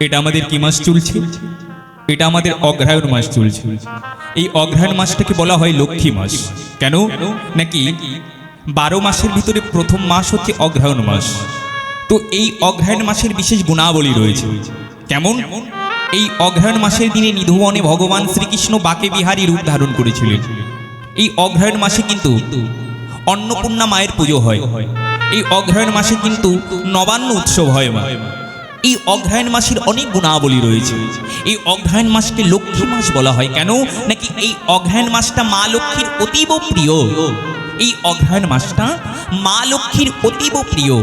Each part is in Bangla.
এটা আমাদের কি মাস চলছে? এটা আমাদের অগ্রহায়ণ মাস চলছে। এই অগ্রহায়ণ মাসটাকে বলা হয় লক্ষ্মী মাস। কেন? নাকি বারো মাসের ভিতরে প্রথম মাস হচ্ছে অগ্রহায়ণ মাস। তো এই অগ্রহায়ণ মাসের বিশেষ গুণাবলী রয়েছে। কেমন? এই অগ্রহায়ণ মাসের দিনে নিধুবনে ভগবান শ্রীকৃষ্ণ বাকে বিহারী রূপ ধারণ করেছিলেন। এই অগ্রহায়ণ মাসে কিন্তু অন্নপূর্ণা মায়ের পুজো হয়। এই অগ্রহায়ণ মাসে কিন্তু নবান্ন উৎসব হয় মা। এই অগ্রহায়ণ মাসের অনেক গুণাবলী রয়েছে। এই অগ্রহায়ণ মাসকে লক্ষ্মী মাস বলা হয়। কেন? নাকি এই অগ্রহায়ণ মাসটা মা লক্ষ্মীর অতীব প্রিয়? এই অগ্রহায়ণ মাসটা মা লক্ষ্মীর অতীব প্রিয়।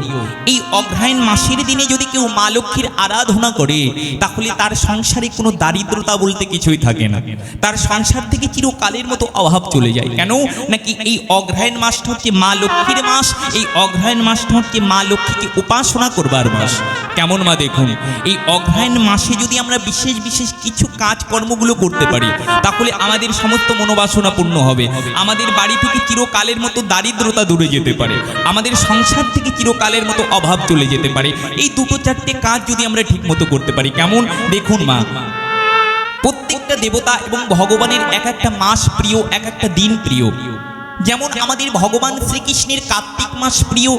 এই অগ্রহায়ণ মাসের দিনে যদি কেউ মা লক্ষ্মীর আরাধনা করে, তাহলে তার সংসারে কোনো দারিদ্রতা বলতে কিছুই থাকে না। তার সংসার থেকে চিরকালের মতো অভাব চলে যায়। কেন? নাকি এই অগ্রহায়ণ মাসটা হচ্ছে মা লক্ষ্মীর মাস, এই অগ্রহায়ণ মাসটা হচ্ছে মা লক্ষ্মীকে উপাসনা করবার মাস। কেমন মা দেখুন, এই অগ্রহায়ণ মাসে যদি আমরা বিশেষ বিশেষ কিছু কাজকর্মগুলো করতে পারি, তাহলে আমাদের সমস্ত মনোবাসনা পূর্ণ হবে। আমাদের বাড়ি থেকে চিরকালের মতো দারিদ্রতা দূরে যেতে পারে। আমাদের সংসার থেকে চিরকালের মতো অভাব চলে যেতে পারে। এই দুটো চারটে কাজ যদি আমরা ঠিক মতো করতে পারি, কেমন? দেখুন মা, প্রত্যেকটা দেবতা এবং ভগবানের এক একটা মাস প্রিয়, এক একটা দিন প্রিয়। যেমন আমাদের ভগবান শ্রীকৃষ্ণের কার্তিক মাস প্রিয়,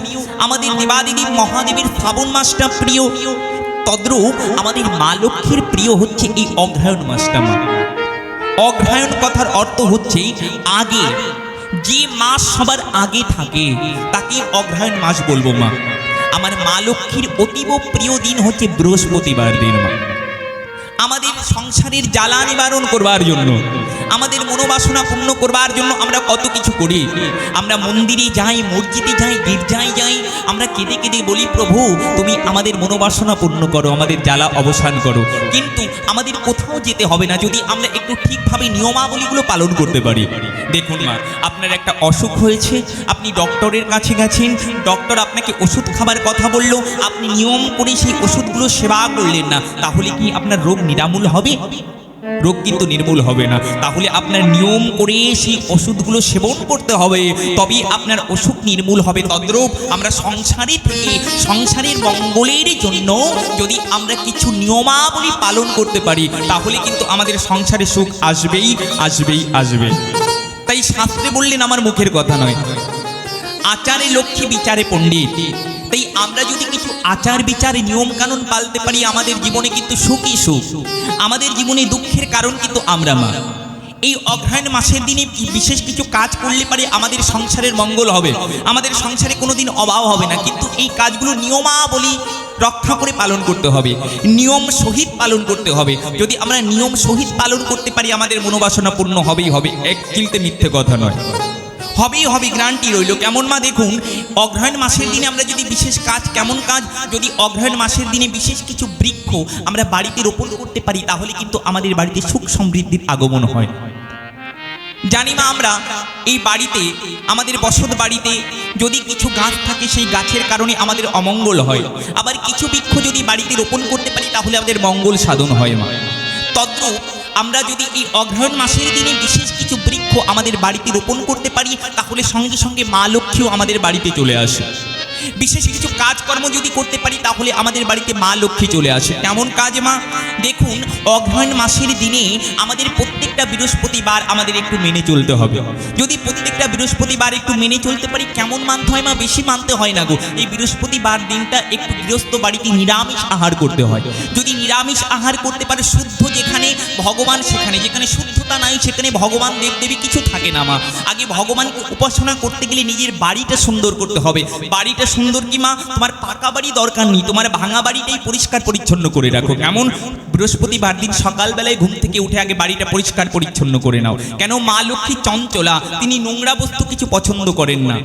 আমাদের দেবাদিদেব মহাদেবের শ্রাবণ মাসটা প্রিয়, তদ্রূপ আমাদের মা লক্ষ্মীর প্রিয় হচ্ছে এই অগ্রহায়ণ মাসটা মা। অগ্রহায়ণ কথার অর্থ হচ্ছে আগে যে মাস সবার আগে থাকে তাকে অগ্রহায়ণ মাস বলব মা। আমার মা লক্ষ্মীর অতীব প্রিয় দিন হচ্ছে বৃহস্পতিবার দিন মা। আমাদের সংসারের জ্বালা নিবারণ করবার জন্য, আমাদের মনোবাসনা পূর্ণ করবার জন্য আমরা কত কিছু করি। আমরা মন্দিরে যাই, মসজিদে যাই, গির্জায় যাই, আমরা কেঁদে কেঁদে বলি, প্রভু, তুমি আমাদের মনোবাসনা পূর্ণ করো, আমাদের জ্বালা অবসান করো। কিন্তু আমাদের কোথাও যেতে হবে না যদি আমরা একটু ঠিকভাবে নিয়মাবলীগুলো পালন করতে পারি। দেখুন মা, আপনার একটা অসুখ হয়েছে, আপনি ডক্টরের কাছে গেছেন, ডক্টর আপনাকে ওষুধ খাবার কথা বলল, আপনি নিয়ম করে সেই ওষুধগুলো সেবা করলেন না, তাহলে কি আপনার রোগ নিরামূল হবে? রোগ কিন্তু নির্মূল হবে না। তাহলে আপনার নিয়ম করে সেই ওষুধগুলো সেবন করতে হবে। তবেই আপনার অসুখ নির্মূল হবে। তদ্রূপ আমরা সংসারে থেকে সংসারের মঙ্গলের জন্য যদি আমরা কিছু নিয়মাবলী পালন করতে পারি, তাহলে কিন্তু আমাদের সংসারে সুখ আসবেই আসবেই আসবে তাই শাস্ত্রে বললেন আমার মুখের কথা নয়। আচারে লক্ষ্মী, বিচারে পণ্ডিত। তাই আমরা যদি কিছু আচার বিচার নিয়ম কানুন পালতে পারি, আমাদের জীবনে কিন্তু সুখই সুখ। আমাদের জীবনে দুঃখের কারণ কিন্তু আমরা মা। এই অগ্রহায়ণ মাসের দিনে বিশেষ কিছু কাজ করলে পারে আমাদের সংসারের মঙ্গল হবে। আমাদের সংসারে কোনোদিন অভাব হবে না, কিন্তু এই কাজগুলো নিয়মাবলী রক্ষা করে পালন করতে হবে। নিয়ম সহিত পালন করতে হবে। যদি আমরা নিয়ম সহিত পালন করতে পারি, আমাদের মনোবাসনা পূর্ণ হবেই হবে। এক চিলতে মিথ্যে কথা নয়। হবেই হবে গ্রান্টি রইল। কেমন মা দেখুন, অগ্রহায়ণ মাসের দিনে আমরা যদি বিশেষ কাজ, কেমন কাজ, যদি অগ্রহায়ণ মাসের দিনে বিশেষ কিছু বৃক্ষ আমরা বাড়িতে রোপণ করতে পারি, তাহলে কিন্তু আমাদের বাড়িতে সুখ সমৃদ্ধির আগমন হয়। জানি মা আমরা, এই বাড়িতে, আমাদের বসত বাড়িতে যদি কিছু গাছ থাকে, সেই গাছের কারণে আমাদের অমঙ্গল হয়। আবার কিছু বৃক্ষ যদি বাড়িতে রোপণ করতে পারি, তাহলে আমাদের মঙ্গল সাধন হয় মা। তদ্রূপ আমরা যদি এই অগ্রহণ মাসের দিনে বিশেষ কিছু বৃক্ষ আমাদের বাড়িতে রোপণ করতে পারি, তাহলে সঙ্গে সঙ্গে মা লক্ষ্মীও আমাদের বাড়িতে চলে আসে। বিশেষ কিছু কাজকর্ম যদি করতে পারি, তাহলে আমাদের বাড়িতে মা লক্ষ্মী চলে আসে। কেমন কাজ, মা? দেখুন অগ্রহায়ণ মাসের দিনে আমাদের প্রত্যেকটা বৃহস্পতিবার আমাদের একটু মেনে চলতে হবে। যদি প্রত্যেকটা বৃহস্পতিবার একটু মেনে চলতে পারি, কেমন মানতে হয়, মা? বেশি মানতে হয় না গো। এই বৃহস্পতিবার দিনটা একটু গৃহস্থ বাড়িতে নিরামিষ আহার করতে হয়। যদি নিরামিষ আহার করতে পারে, শুদ্ধ যেখানে ভগবান, সেখানে। যেখানে শুদ্ধতা নাই, সেখানে ভগবান দেবদেবী কিছু থাকে না, মা। আগে ভগবানকে উপাসনা করতে গেলে নিজের বাড়িটা সুন্দর করতে হবে। বাড়িটা সুন্দর কি মা? তোমার পাকা বাড়ি দরকার নেই। তোমার ভাঙা বাড়িটাই পরিষ্কার পরিচ্ছন্ন করে রাখো। কেমন? বৃহস্পতিবার দিন সকালবেলায় ঘুম থেকে উঠে আগে বাড়িটা পরিষ্কার পরিচ্ছন্ন করে নাও। কেন? মা লক্ষ্মী চঞ্চলা, তিনি নোংরা বস্তু কিছু পছন্দ করেন না।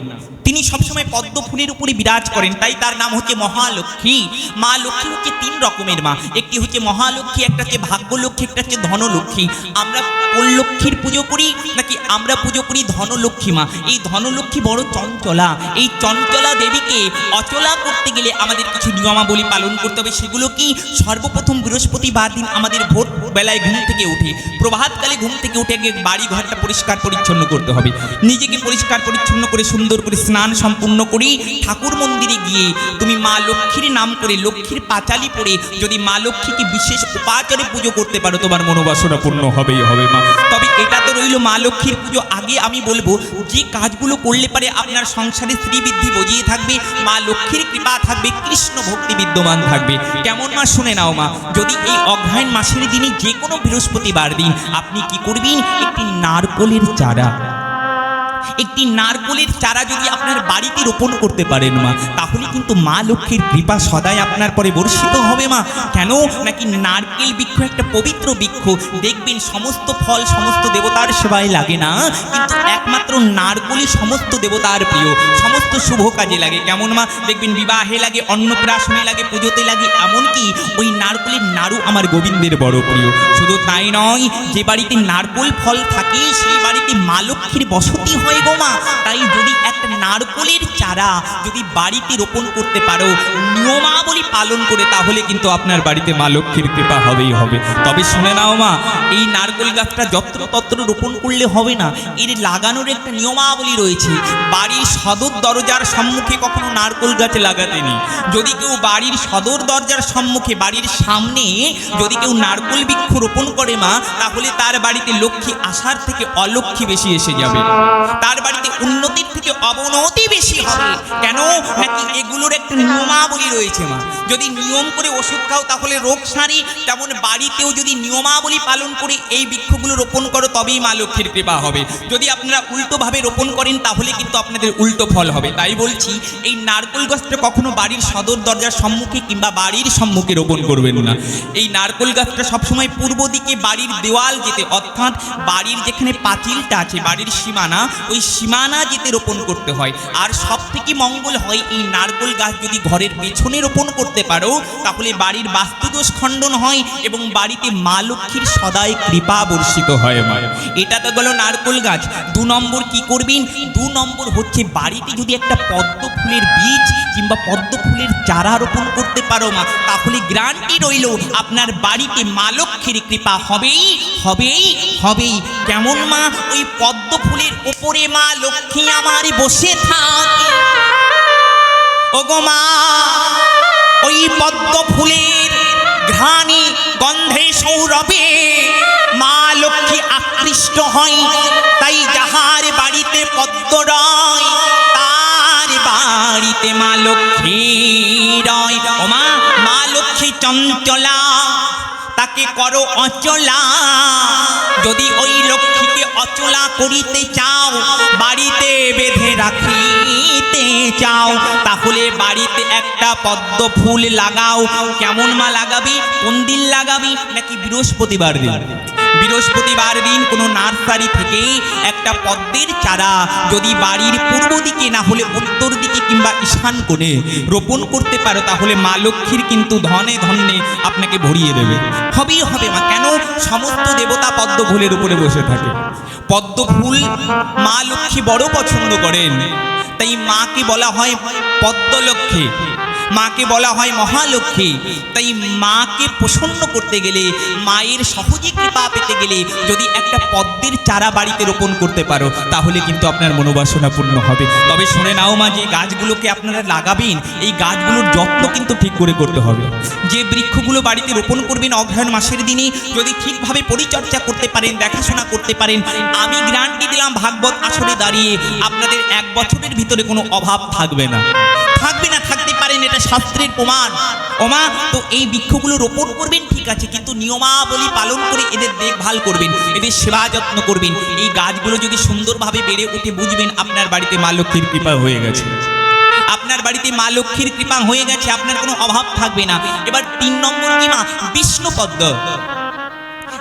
তিনি সবসময় পদ্ম ফুলের উপরে বিরাজ করেন। তাই তার নাম হচ্ছে মহালক্ষ্মী। মা লক্ষ্মী হচ্ছে তিন রকমের মা। একটি হচ্ছে মহালক্ষ্মী, একটা হচ্ছে ভাগ্যলক্ষ্মী, একটা হচ্ছে ধনলক্ষ্মী। আমরা কোন লক্ষ্মীর পুজো করি নাকি আমরা পুজো করি ধনলক্ষ্মী মা? এই ধনলক্ষ্মী বড় চঞ্চলা। এই চঞ্চলা দেবীকে অচলা করতে গেলে আমাদের কিছু নিয়মাবলী পালন করতে হবে। সেগুলো কি? সর্বপ্রথম বৃহস্পতিবার দিন আমাদের ভোর বেলায় ঘুম থেকে উঠে, প্রভাতকালে ঘুম থেকে উঠে আগে বাড়ি ঘরটা পরিষ্কার পরিচ্ছন্ন করতে হবে। নিজেকে পরিষ্কার পরিচ্ছন্ন করে, সুন্দর করে স্নান সম্পূর্ণ করে ঠাকুর মন্দিরে গিয়ে তুমি মা লক্ষ্মীর নাম করে লক্ষ্মীর পাঁচালি পড়ে যদি মা লক্ষ্মীকে বিশেষ উপাচারে পুজো করতে পারো, তোমার মনোবাসনা পূর্ণ হবেই, হবে মা। তবে এটা তো রইল মা লক্ষ্মীর পুজো। আগে আমি বলব, যে কাজগুলো করলে পারে আপনার সংসারে শ্রীবৃদ্ধি বজিয়ে থাকবে, মা লক্ষ্মীর কৃপা থাকবে, কৃষ্ণ ভক্তি বিদ্যমান থাকবে। কেমন মা, শুনে নাও মা। যদি এই অগ্রহায়ণ মাসের দিনে যে কোনো বৃহস্পতিবার দিন আপনি কি করবেন? একটি নারকলের চারা। একটি নারকলের চারা যদি আপনার বাড়িতে রোপণ করতে পারেন মা, তাহলে কিন্তু মা লক্ষ্মীর কৃপা সদাই আপনার পরে বর্ষিত হবে মা। কেন? নাকি নারকেল বৃক্ষ একটা পবিত্র বৃক্ষ, দেখবেন সমস্ত ফল সমস্ত দেবতার সেবায় লাগে না? কিন্তু একমাত্র নারকলই সমস্ত দেবতার প্রিয়, সমস্ত শুভ কাজে লাগে। কেমন মা? দেখবেন বিবাহে লাগে, অন্নপ্রাশনে লাগে, পুজোতে লাগে, এমনকি ওই নারকলের নাড়ু আমার গোবিন্দের বড় প্রিয়। শুধু তাই নয়, যে বাড়িতে নারকল ফল থাকে, সেই বাড়িতে মা লক্ষ্মীর বসতি হয় গো মা। তাই যদি একটা নারকলের চারা যদি বাড়িতে রোপণ করতে পারো, নিয়মাবলী পালন করে, তাহলে কিন্তু আপনার বাড়িতে মা লক্ষ্মীর কৃপা হবেই হবে। তবে শুনে নাও মা, এই নারকল গাছটা যত্রতত্র রোপণ করলে হবে না। এর লাগানোর একটা নিয়মাবলী রয়েছে। বাড়ির সদর দরজার সম্মুখে কখনো নারকল গাছ লাগাতে নেই। যদি কেউ বাড়ির সদর দরজার সম্মুখে, বাড়ির সামনে যদি কেউ নারকল বৃক্ষ রোপণ করে মা, তাহলে তার বাড়িতে লক্ষ্মী আসার থেকে অলক্ষ্মী বেশি এসে যাবে। তার বাড়িতে উন্নতির থেকে অবনতি বেশি হবে। কেন? নাকি এগুলোর একটা নিয়মাবলী রয়েছে মা। যদি নিয়ম করে ওষুধ খাও তাহলে রোগ সারি, তেমন বাড়িতেও যদি নিয়মাবলী পালন করে এই বৃক্ষগুলো রোপণ করো, তবেই মা লক্ষ্মীর কৃপা হবে। যদি আপনারা উল্টোভাবে রোপণ করেন তাহলে কিন্তু আপনাদের উল্টো ফল হবে। তাই বলছি, এই নারকল গাছটা কখনো বাড়ির সদর দরজার সম্মুখে কিংবা বাড়ির সম্মুখে রোপণ করবেন না। এই নারকল গাছটা সবসময় পূর্ব দিকে বাড়ির দেওয়াল যেতে, অর্থাৎ বাড়ির যেখানে পাঁচিলটা আছে, বাড়ির সীমানা, ওই সীমানা যেতে রোপণ করতে হয়। আর সব থেকে মঙ্গল হয় এই নারকল গাছ যদি ঘরের পেছনে রোপণ করতে পারো, তাহলে বাড়ির বাস্তুদোষ খণ্ডন হয় এবং বাড়িতে মা লক্ষ্মীর সদাই কৃপা বর্ষিত হয় মা। এটা তো গেল নারকল গাছ। দু নম্বর কি করবেন? দু নম্বর হচ্ছে বাড়িতে যদি একটা পদ্ম ফুলের বীজ কিংবা পদ্ম ফুলের চারা রোপণ করতে পারো মা, তাহলে গ্রান্টি রইল, আপনার বাড়িতে মা লক্ষ্মীর কৃপা হবেই হবেই হবেই। কেমন মা? ওই পদ্ম ফুলের ওপরে মা লক্ষ্মী আমার বসে থাকে। ওগো মা, ওই পদ্ম ফুলের ঘ্রাণী, গন্ধে সৌরভে মা লক্ষ্মী আকৃষ্ট হয়। তাই যাহার বাড়িতে পদ্ম রয়, তার বাড়িতে মা লক্ষ্মী রয়। ও মা মা লক্ষ্মী চঞ্চলা তাকে করো অচলা। যদি ওই লক্ষ্মীকে অচলা করিতে চাও, বাড়িতে বেঁধে রাখিতে চাও, তাহলে বাড়িতে একটা পদ্ম ফুল লাগাও। কেমন মা লাগাবি? কোন দিন লাগাবি? নাকি বৃহস্পতিবার দিন? বৃহস্পতিবার দিন কোনো নার্সারি থেকে একটা পদ্মের চারা যদি বাড়ির পূর্ব দিকে না হলে উত্তর দিকে কিংবা ঈশান কোণে রোপণ করতে পারো, তাহলে মা লক্ষ্মীর কিন্তু ধনে ধনে আপনাকে ভরিয়ে দেবে। হবেই হবে মা, কেন? সমস্ত দেবতা পদ্ম ফুলের উপরে বসে থাকে। পদ্ম ফুল মা লক্ষ্মী বড় পছন্দ করেন। তাই মাকে বলা হয় পদ্মলক্ষ্মী। মাকে বলা হয় মহালক্ষ্মী। তাই মাকে প্রসন্ন করতে গেলে, মায়ের সহজে কৃপা পেতে গেলে যদি একটা পদ্মের চারা বাড়িতে রোপণ করতে পারো, তাহলে কিন্তু আপনার মনোবাসনা পূর্ণ হবে। তবে শুনে নাও মা, যে গাছগুলোকে আপনারা লাগাবেন, এই গাছগুলোর যত্ন কিন্তু ঠিক করে করতে হবে। যে বৃক্ষগুলো বাড়িতে রোপণ করবেন অগ্রহায়ণ মাসের দিনে, যদি ঠিকভাবে পরিচর্যা করতে পারেন, দেখাশোনা করতে পারেন, আমি গ্রান্টি দিলাম ভাগবত আসরে দাঁড়িয়ে, আপনাদের এক বছরের ভিতরে কোনো অভাব থাকবে না। থাকবে না থাকতে পারেন এটা শাস্ত্রের প্রমাণ। ওমা, তো এই বৃক্ষগুলো রোপণ করবেন, ঠিক আছে, কিন্তু নিয়মাবলী পালন করে এদের দেখভাল করবেন, এদের সেবা যত্ন করবেন। এই গাছগুলো যদি সুন্দরভাবে বেড়ে উঠে বুঝবেন, আপনার বাড়িতে মা লক্ষ্মীর কৃপা হয়ে গেছে। আপনার বাড়িতে মা লক্ষ্মীর কৃপা হয়ে গেছে, আপনার কোনো অভাব থাকবে না। এবার তিন নম্বর কি মা? বিষ্ণু পদ্ম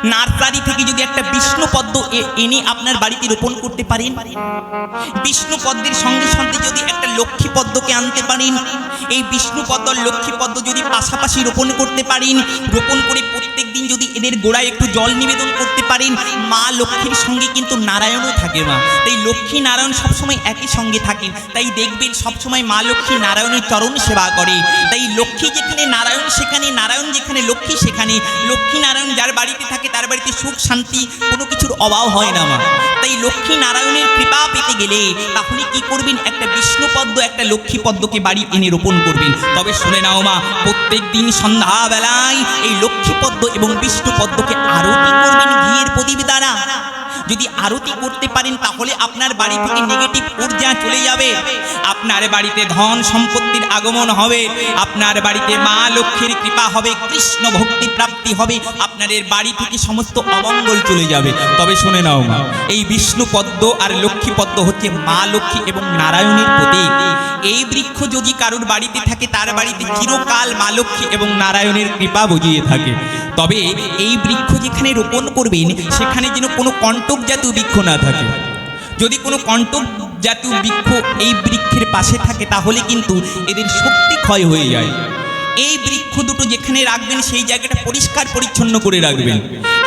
নার্সারি থেকে যদি একটা বিষ্ণু পদ্ম এনে আপনার বাড়িতে রোপণ করতে পারেন? বিষ্ণু পদ্মের সঙ্গে সঙ্গে যদি একটা লক্ষ্মী পদ্মকে আনতে পারেন, এই বিষ্ণু পদ্ম লক্ষ্মী পদ্ম যদি পাশাপাশি রোপণ করতে পারেন, রোপণ করে প্রত্যেক দিন যদি এদের গোড়ায় একটু জল নিবেদন করতে পারেন, মা লক্ষ্মীর সঙ্গে কিন্তু নারায়ণও থাকে মা। তাই লক্ষ্মী নারায়ণ সবসময় একই সঙ্গে থাকেন। তাই দেখবেন সবসময় মা লক্ষ্মী নারায়ণের চরণ সেবা করে। তাই লক্ষ্মী যেখানে নারায়ণ সেখানে, নারায়ণ যেখানে লক্ষ্মী সেখানে। লক্ষ্মী নারায়ণ যার বাড়িতে থাকে তার বাড়িতে সুখ, শান্তি কোনো কিছুর অভাব হয় না মা। তাই লক্ষ্মী নারায়ণের কৃপা পেতে গেলে তাহলে কি করবেন? একটা বিষ্ণুপদ্ম, একটা লক্ষ্মী পদ্মকে বাড়ি এনে রোপণ করবেন। তবে শুনে নাও মা, প্রত্যেক দিন সন্ধ্যাবেলায় এই লক্ষ্মী পদ্ম এবং বিষ্ণু পদ্মকে আরতি করবেন ঘিয়ের প্রদীপ দ্বারা। যদি আরতি করতে পারেন, তাহলে আপনার বাড়ি থেকে নেগেটিভ ঊর্জা চলে যাবে। আপনার বাড়িতে ধন সম্পত্তির আগমন হবে। আপনার বাড়িতে মা লক্ষ্মীর কৃপা হবে, কৃষ্ণ ভক্তি প্রাপ্তি হবে। আপনাদের বাড়ি থেকে সমস্ত অমঙ্গল চলে যাবে। তবে শুনে নাও মা, এই বিষ্ণু পদ্ম আর লক্ষ্মী পদ্ম হচ্ছে মা লক্ষ্মী এবং নারায়ণের প্রতীক। এই বৃক্ষ যদি কারোর বাড়িতে থাকে, তার বাড়িতে চিরকাল মা লক্ষ্মী এবং নারায়ণের কৃপা বজিয়ে থাকে। তবে এই বৃক্ষ যেখানে রোপণ করবেন, সেখানে যেন কোনো কণ্টক জাতীয় বৃক্ষ না থাকে। যদি কোনো কণ্টক জাতীয় বৃক্ষ এই বৃক্ষের পাশে থাকে, তাহলে কিন্তু এদের শক্তি ক্ষয় হয়ে যায়। এই বৃক্ষ দুটো যেখানে রাখবেন, সেই জায়গাটা পরিষ্কার পরিচ্ছন্ন করে রাখবেন।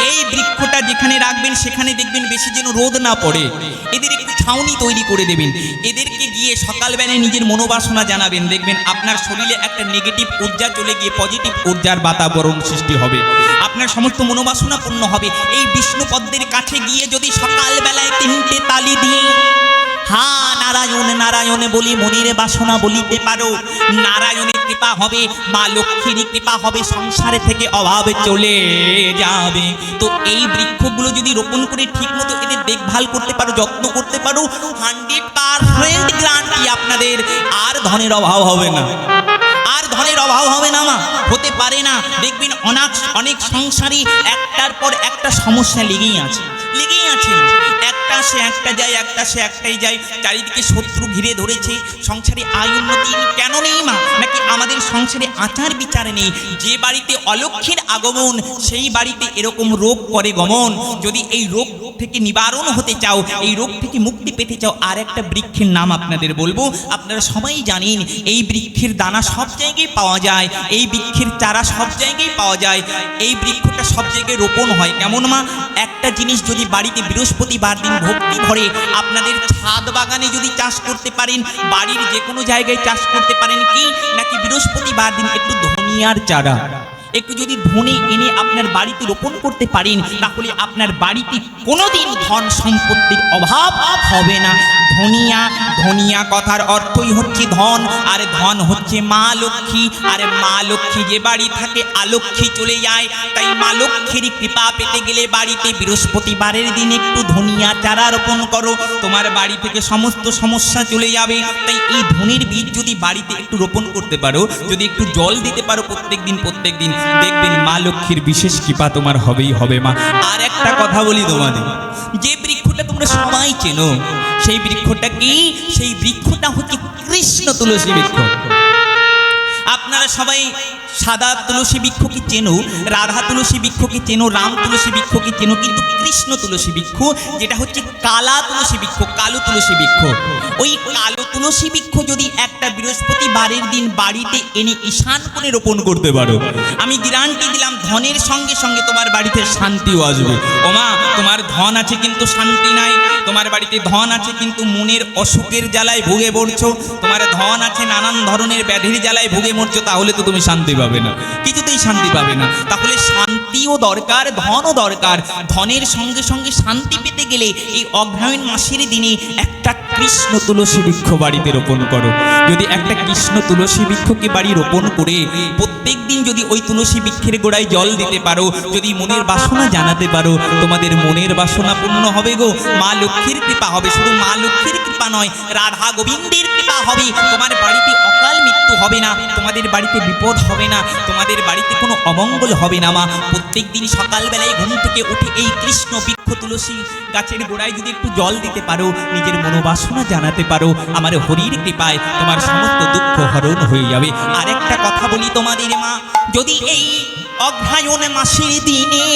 এই বৃক্ষটা যেখানে রাখবেন, সেখানে দেখবেন বেশি যেন রোদ না পড়ে। এদের একটু ছাউনি তৈরি করে দেবেন। এদেরকে গিয়ে সকালবেলায় নিজের মনোবাসনা জানাবেন। দেখবেন আপনার শরীরে একটা নেগেটিভ ঊর্জা চলে গিয়ে পজিটিভ ঊর্জার বাতাবরণ সৃষ্টি হবে। আপনার সমস্ত মনোবাসনা পূর্ণ হবে। এই বিষ্ণুপদ্মের কাছে গিয়ে যদি সকালবেলায় তিনটে তালি দিয়ে হা, নারায়ণ নারায়ণ বলি, মনির বাসনা বলিতে পারো। নারায়ণের কৃপা হবে, মা লক্ষ্মীর কৃপা হবে, সংসারে থেকে অভাব চলে যাবে। তো এই বৃক্ষগুলো যদি রোপণ করে ঠিক মতো এদের দেখভাল করতে পারো, যত্ন করতে পারো, হান্ড্রেড পারসেন্ট গ্রান্টি আপনাদের। আর ধনের অভাব হবে না। আর ধনের অভাব হবে না, মা। হতে পারে না। দেখবেন অনেক অনেক সংসারই একটার পর একটা সমস্যা লেগেই আছে। লেগেই আছে মা। একটা সে একটা যায়, একটা সে একটাই যায়। চারিদিকে শত্রু ঘিরে ধরেছে। সংসারে আয় উন্নতি কেন নেই মা? নাকি আমাদের সংসারে আচার বিচার নেই? যে বাড়িতে অলক্ষীর আগমন, সেই বাড়িতে এরকম রোগ করে গমন। যদি এই রোগ থেকে নিবারণ হতে চাও, এই রোগ থেকে মুক্তি পেতে চাও, আর একটা বৃক্ষের নাম আপনাদের বলব। আপনারা সবাই জানেন, এই বৃক্ষের দানা সব জায়গায় পাওয়া যায়, এই বৃক্ষের চারা সব জায়গায় পাওয়া যায়। এই বৃক্ষটা সব জায়গায় রোপণ হয়। কেমন মা? একটা জিনিস যদি বাড়িতে বৃহস্পতিবার দিন ভক্তি ভরে আপনাদের ছাদ বাগানে যদি চাষ করতে পারেন, বাড়ির যে কোনো জায়গায় চাষ করতে পারেন কি? নাকি বৃহস্পতিবার দিন একটু ধনিয়ার চারা? একটু যদি ধনে এনে আপনার বাড়িতে রোপণ করতে পারেন, তাহলে আপনার বাড়িতে কোনোদিন ধন সম্পত্তির অভাব হবে না। ধনিয়া ধনিয়া কথার অর্থই হচ্ছে ধন, আর ধন হচ্ছে মা লক্ষ্মী, আর মা লক্ষ্মী যে বাড়ি থাকে আলক্ষ্মী চলে যায়। তাই মা লক্ষ্মীর কৃপা পেতে গেলে বাড়িতে বৃহস্পতিবারের দিন একটু ধনিয়া চারা রোপণ করো। তোমার বাড়ি থেকে সমস্ত সমস্যা চলে যাবে। তাই এই ধনির বীজ যদি বাড়িতে একটু রোপণ করতে পারো, যদি একটু জল দিতে পারো প্রত্যেক দিন প্রত্যেক দিন দেখবেন মা লক্ষ্মীর বিশেষ কৃপা তোমার হবেই হবে মা। আর একটা কথা বলি তোমাদের, যে বৃক্ষটা তোমরা সবাই চেনো সেই বৃক্ষটা কি? সেই বৃক্ষটা হচ্ছে কৃষ্ণ তুলসী বৃক্ষ। আপনারা সবাই সাদা তুলসী বৃক্ষ কি চেনো, রাধা তুলসী বৃক্ষ কি চেনো, রাম তুলসী বৃক্ষ কি চেনো, কিন্তু কৃষ্ণ তুলসী বৃক্ষ, যেটা হচ্ছে কালা তুলসী বৃক্ষ, কালো তুলসী বৃক্ষ। ওই কালো তুলসী বৃক্ষ যদি একটা বৃহস্পতিবারের দিন বাড়িতে এনে ঈশান কোণে রোপণ করতে পারো। আমি গ্যারান্টি দিলাম, ধনের সঙ্গে সঙ্গে তোমার বাড়িতে শান্তিও আসবে। ওমা, তোমার ধন আছে কিন্তু শান্তি নাই। তোমার বাড়িতে ধন আছে কিন্তু মনের অসুখের জ্বালায় ভুগে পড়ছো। তোমার ধন আছে নানান ধরনের ব্যাধির জ্বালায় ভুগে মরছো, তাহলে তো তুমি শান্তি পাবে না। কিছুতেই শান্তি পাবে না। তাহলে শান্তিও দরকার, ধনও দরকার। ধনের সঙ্গে সঙ্গে শান্তি পেতে গেলে এই অগ্রহায়ণ মাসের দিনে একটা কৃষ্ণ তুলসী বৃক্ষ বাড়িতে রোপণ করো। যদি একটা কৃষ্ণ তুলসী বৃক্ষকে বাড়ি রোপণ করে প্রত্যেক দিন যদি ওই তুলসী বৃক্ষের গোড়ায় জল দিতে পারো, যদি মনের বাসনা জানাতে পারো, তোমাদের মনের বাসনা পূর্ণ হবে গো। মা লক্ষ্মীর কৃপা হবে, শুধু মা লক্ষ্মীর কৃপা নয়, রাধা গোবিন্দের কৃপা হবে। তোমার বাড়িতে অকাল মৃত্যু হবে না, তোমাদের বাড়িতে বিপদ হবে না, তোমাদের বাড়িতে কোনো অমঙ্গল হবে না মা। প্রত্যেক দিন সকালবেলায় ঘুম থেকে উঠে এই কৃষ্ণ বৃক্ষ তুলসী, গাছের গোড়ায় যদি একটু জল দিতে পারো, নিজের মনোবাসনা জানাতে পারো, আমার হরির কৃপায় তোমার সমস্ত দুঃখ হরণ হয়ে যাবে। আরেকটা কথা বলি তোমাদের, মা, যদি এই অগ্রায়ণ মাসের দিনে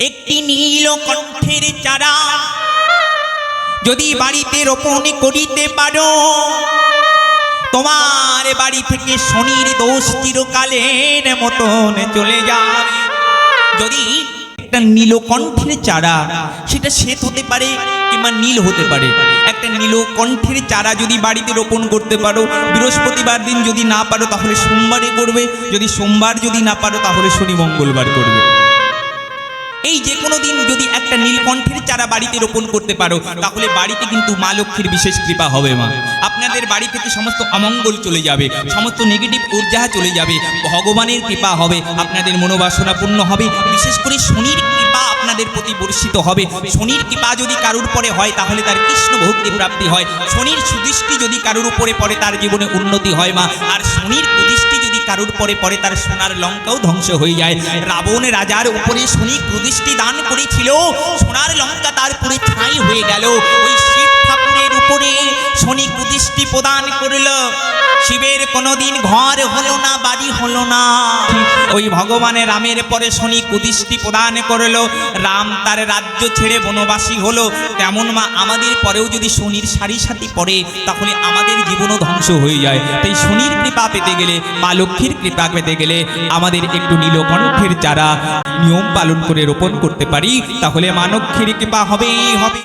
একটি নীল কণ্ঠের চারা যদি বাড়িতে রোপণ করিতে পারো, তোমার বাড়ি থেকে শনির দোষ চিরকালের মতন চলে যাবে। যদি একটা নীলকণ্ঠের চারা, সেটা শ্বেত হতে পারে কিংবা নীল হতে পারে। একটা নীলকণ্ঠের চারা যদি বাড়িতে রোপণ করতে পারো, বৃহস্পতিবার দিন যদি না পারো, তাহলে সোমবারে করবে। যদি সোমবার যদি না পারো, তাহলে শনি মঙ্গলবার করবে। এই যে কোনো দিন যদি একটা নীলকণ্ঠের চারা বাড়িতে রোপণ করতে পারো, তাহলে বাড়িতে কিন্তু মা লক্ষ্মীর বিশেষ কৃপা হবে মা। আপনাদের বাড়ি থেকে সমস্ত অমঙ্গল চলে যাবে, সমস্ত নেগেটিভ ঊর্জা চলে যাবে, ভগবানের কৃপা হবে, আপনাদের মনোবাসনা পূর্ণ হবে, বিশেষ করে শনির কৃপা আপনাদের প্রতি বর্ষিত হবে। শনির কৃপা যদি কারুর পরে হয়, তাহলে তার কৃষ্ণ ভক্তি প্রাপ্তি হয়। শনির সুদৃষ্টি যদি কারুর উপরে পড়ে, তার জীবনে উন্নতি হয় মা। আর শনির কুদৃষ্টি যদি কারুর পরে পরে তার সোনার লঙ্কাও ধ্বংস হয়ে যায়। রাবণ রাজার উপরে শনি কুদৃষ্টি দান করেছিল, সোনার লঙ্কা তার পুরে ঠাঁই হয়ে গেল। ওই শনি কুদৃষ্টি প্রদান করল। শিবের কোনোদিন ঘর হলো না, বাড়ি হলো না। ওই ভগবানের রামের পরে শনি কুদৃষ্টি প্রদান করল। রাম তার রাজ্য ছেড়ে বনবাসী হলো। তেমন মা আমাদের পরেও যদি শনির সারি সাথী পড়ে, তাহলে আমাদের জীবনও ধ্বংস হয়ে যায়। তাই শনির কৃপা পেতে গেলে, মা লক্ষ্মীর কৃপা পেতে গেলে আমাদের একটু নীলকণ্ঠের চারা নিয়ম পালন করে রোপণ করতে পারি। তাহলে মানক্ষীর কৃপা হবেই হবে